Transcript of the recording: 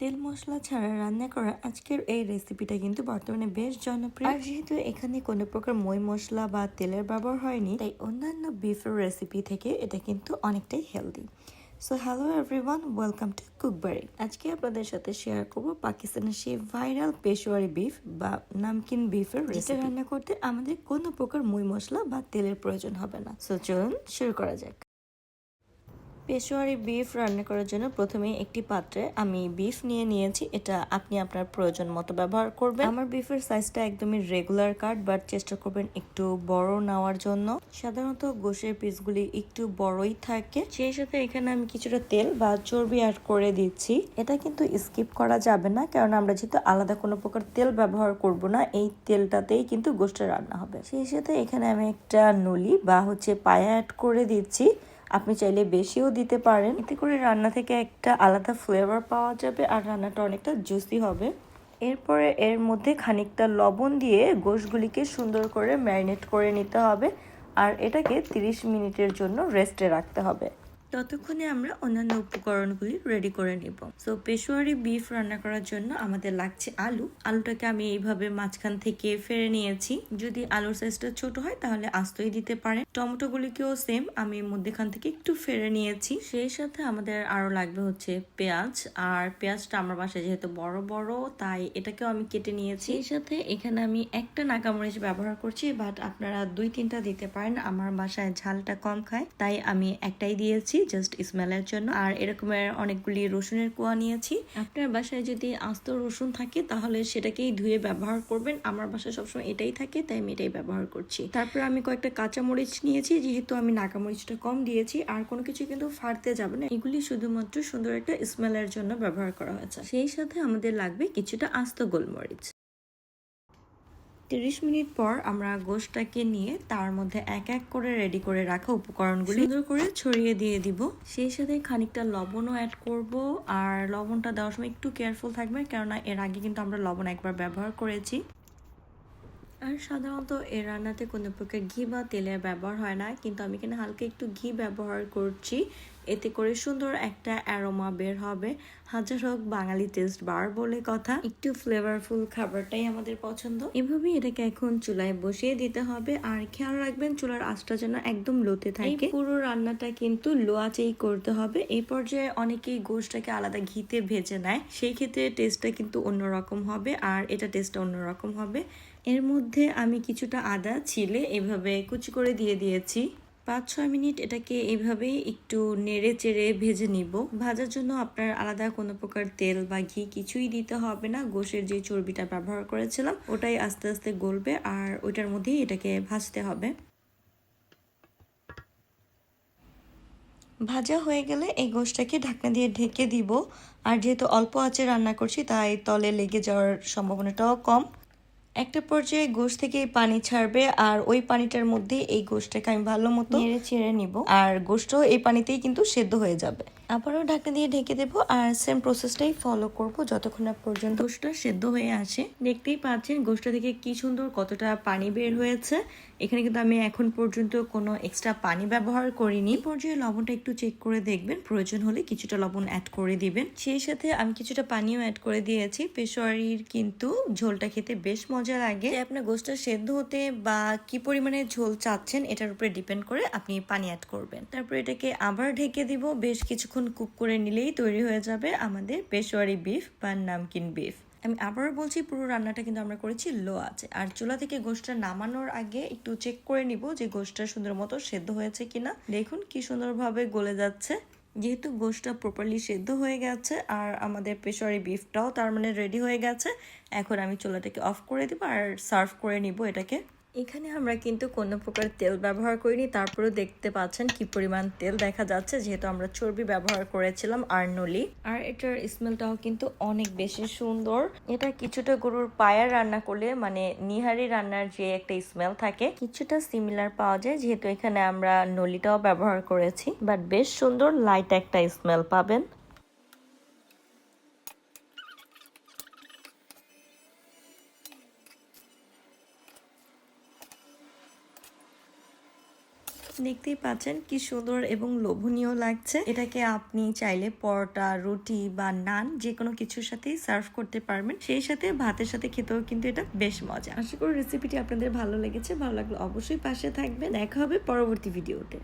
তেল মশলা ছাড়া রান্না করা আজকের এই রেসিপিটা কিন্তু বর্তমানে বেশ জনপ্রিয়। আর যেহেতু এখানে কোনো প্রকার মই মশলা বা তেলের ব্যবহার হয়নি তাই অন্যান্য বিফের রেসিপি থেকে এটা কিন্তু অনেকটাই healthy so hello everyone welcome to কুকবারি আজকে আপনাদের সাথে শেয়ার করব পাকিস্তানের সেই ভাইরাল পেশোয়ারি বিফ বা নামকিন বিফের রেসিপি রান্না করতে আমাদের কোনো প্রকার মই মশলা বা তেলের প্রয়োজন হবে না। সো চলুন শুরু করা যাক। পেশোয়ারি বিফ রান্না করার জন্য প্রথমে একটি পাত্রে আমি বিফ নিয়ে নিয়েছি। এটা আপনি আপনার প্রয়োজন মতো ব্যবহার করবেন। আমার বিফের সাইজটা একদমই রেগুলার কাট বাট চেষ্টা করবেন একটু বড় নেওয়ার জন্য। সাধারণত গোশের পিসগুলি একটু বড়ই থাকে। সেই সাথে এখানে আমি কিছুটা তেল বা চর্বি অ্যাড করে দিচ্ছি। এটা কিন্তু স্কিপ করা যাবে না, কারণ আমরা যেহেতু আলাদা কোনো প্রকার তেল ব্যবহার করব না, এই তেলটাতেই কিন্তু গোষ্ঠটা রান্না হবে। সেই সাথে এখানে আমি একটা নলি বা হচ্ছে পায়া অ্যাড করে দিচ্ছি। আপনি চাইলে বেশিও দিতে পারেন। এতে করে রান্না থেকে একটা আলাদা ফ্লেভার পাওয়া যাবে আর রান্নাটা অনেকটা জুসি হবে। এরপরে এর মধ্যে খানিকটা লবণ দিয়ে গোশগুলিকে সুন্দর করে ম্যারিনেট করে নিতে হবে। আর এটাকে 30 মিনিটের জন্য রেস্টে রাখতে হবে। ততক্ষণে আমরা অন্যান্য উপকরণগুলি রেডি করে নিব। সো পেশোয়ারি বিফ রান্না করার জন্য আমাদের লাগছে আলু। আলুটাকে আমি এইভাবে মাঝখান থেকে ফেরে নিয়েছি। যদি আলুর সাইজটা ছোট হয়, তাহলে আস্তই দিতে পারেন। টমেটো গুলিকেও সেম আমি মধ্যেখান থেকে একটু ফেরে নিয়েছি। সেই সাথে আমাদের আরও লাগবে হচ্ছে পেঁয়াজ। আর পেঁয়াজটা আমার বাসায় যেহেতু বড় বড়, তাই এটাকেও আমি কেটে নিয়েছি। সেই সাথে এখানে আমি একটা নাকামরিচ ব্যবহার করছি বাট আপনারা দুই তিনটা দিতে পারেন। আমার বাসায় ঝালটা কম খায়, তাই আমি একটাই দিয়েছি। জাস্ট স্মেলের জন্য। আর এরকমের অনেকগুলি রসুনের কোয়া নিয়েছি। আপনার বাসায় যদি আস্ত রসুন থাকে, তাহলে সেটাকেই ধুয়ে ব্যবহার করবেন। আমার বাসায় সবসময় এটাই থাকে, তাই আমি এটাই ব্যবহার করছি। তারপর আমি কয়েকটা কাঁচা মরিচ নিয়েছি, যেহেতু আমি নাকা মরিচটা কম দিয়েছি, আর কোনো কিছু কিন্তু ফাটতে যাবে না। এগুলি শুধুমাত্র সুন্দর একটা স্মেলের জন্য ব্যবহার করা হয়েছে। সেই সাথে আমাদের লাগবে কিছুটা আস্ত গোলমরিচ। তিরিশ মিনিট পর আমরা গোশটাকে নিয়ে তার মধ্যে এক এক করে রেডি করে রাখা উপকরণগুলি সুন্দর করে ছড়িয়ে দিয়ে দিব। সেই সাথে খানিকটা লবণও অ্যাড করব আর লবণটা দেওয়ার সময় একটু কেয়ারফুল থাকবে কেননা এর আগে কিন্তু আমরা লবণ একবার ব্যবহার করেছি। আর সাধারণত এই রান্নাতে কোনো প্রকার ঘি বা তেলের ব্যবহার হয় না, কিন্তু আমি এখানে হালকা একটু ঘি ব্যবহার করছি। এতে করে সুন্দর একটা অ্যারোমা বের হবে। হাজার হোক বাঙালি টেস্ট বার বলে কথা। একটু ফ্লেভারফুল খাবারটাই আমাদের পছন্দ। এভাবেই এটাকে এখন চুলায় বসিয়ে দিতে হবে। আর খেয়াল রাখবেন, চুলার আঁচটা যেন একদম লোতে থাকে। পুরো রান্নাটা কিন্তু লো আঁচেই করতে হবে। এই পর্যায়ে অনেকেই গোশটাকে আলাদা ঘিতে ভেজে নেয়। সেই ক্ষেত্রে টেস্টটা কিন্তু অন্যরকম হবে আর এটা টেস্টটা অন্যরকম হবে। এর মধ্যে আমি কিছুটা আদা, ছিলে এভাবে কুচি করে দিয়ে দিয়েছি। পাঁচ ছয় মিনিট এটাকে এইভাবেই একটু নেড়ে চেড়ে ভেজে নিব। ভাজার জন্য আপনার আলাদা কোনো প্রকার তেল বা ঘি কিছুই দিতে হবে না। গোশের যে চর্বিটা ব্যবহার করেছিলাম, ওটাই আস্তে আস্তে গলবে আর ওইটার মধ্যেই এটাকে ভাজতে হবে। ভাজা হয়ে গেলে এই গোশটাকে ঢাকনা দিয়ে ঢেকে দিব। আর যেহেতু অল্প আঁচে রান্না করছি, তাই তলে লেগে যাওয়ার সম্ভাবনাটাও কম। একটা পর্যায়ে গোশ থেকে পানি ছাড়বে আর ওই পানিটার মধ্যে এই গোশটাকে আমি ভালো মতো নেড়ে চেড়ে নিব। আর গোশটাও এই পানিতেই কিন্তু সেদ্ধ হয়ে যাবে। আবারও ঢাকনা দিয়ে ঢেকে দেবো আর সেম প্রসেসটাই ফলো করব যতক্ষণ না পর্যন্ত গোশটা সেদ্ধ হয়ে আসে। দেখতেই পাচ্ছেন গোশটা থেকে কি সুন্দর কতটা পানি বের হয়েছে। এখানে কিন্তু আমি এখন পর্যন্ত কোনো এক্সট্রা পানি ব্যবহার করিনি। পর্যায়ে লবণটা একটু চেক করে দেখবেন। প্রয়োজন হলে কিছুটা লবণ অ্যাড করে দিবেন। সেই সাথে আমি কিছুটা পানিও অ্যাড করে দিয়েছি। পেশোয়ারির কিন্তু ঝোলটা খেতে বেশ মজা লাগে। আপনার গোশটা সেদ্ধ হতে বা কি পরিমাণে ঝোল চাচ্ছেন, এটার উপরে ডিপেন্ড করে আপনি পানি অ্যাড করবেন। তারপর এটাকে আবার ঢেকে দিব। বেশ কিছুক্ষণ কুক করে নিলেই তৈরি হয়ে যাবে আমাদের পেশোয়ারি বিফ বা নামকিন বিফ। আমি আবারও বলছি, পুরো রান্নাটা কিন্তু আমরা করেছি লো আছে আর চুলা থেকে গোষ্ঠটা নামানোর আগে একটু চেক করে নিব যে গোষ্ঠটা সুন্দর মতো সেদ্ধ হয়েছে কিনা। দেখুন কি সুন্দরভাবে গলে যাচ্ছে। যেহেতু গোশটা প্রপারলি সেদ্ধ হয়ে গেছে আর আমাদের পেশোয়ারি বিফটাও তার মানে রেডি হয়ে গেছে, এখন আমি চুলাটাকে অফ করে দিব আর সার্ভ করে নিব এটাকে। এখানে আমরা কিন্তু কোনো প্রকার তেল ব্যবহার করিনি, তারপরেও দেখতে পাচ্ছেন কি পরিমাণ তেল দেখা যাচ্ছে, যেহেতু আমরা চর্বি ব্যবহার করেছিলাম আর নলি। আর এটার স্মেলটাও কিন্তু অনেক বেশি সুন্দর। এটা কিছুটা গরুর পায়ার রান্না করলে মানে নিহারি রান্নার যে একটা স্মেল থাকে, কিছুটা সিমিলার পাওয়া যায়, যেহেতু এখানে আমরা নলিটাও ব্যবহার করেছি। বাট বেশ সুন্দর লাইট একটা স্মেল পাবেন। দেখতেই পাচ্ছেন কি সুন্দর এবং লোভনীয় লাগছে। এটাকে আপনি চাইলে পরোটা, রুটি বা নান যে কোনো কিছুর সাথেই সার্ভ করতে পারবেন। সেই সাথে ভাতের সাথে খেতেও কিন্তু এটা বেশ মজা। আশা করি রেসিপিটি আপনাদের ভালো লেগেছে। ভালো লাগলে অবশ্যই পাশে থাকবেন। দেখা হবে পরবর্তী ভিডিওতে।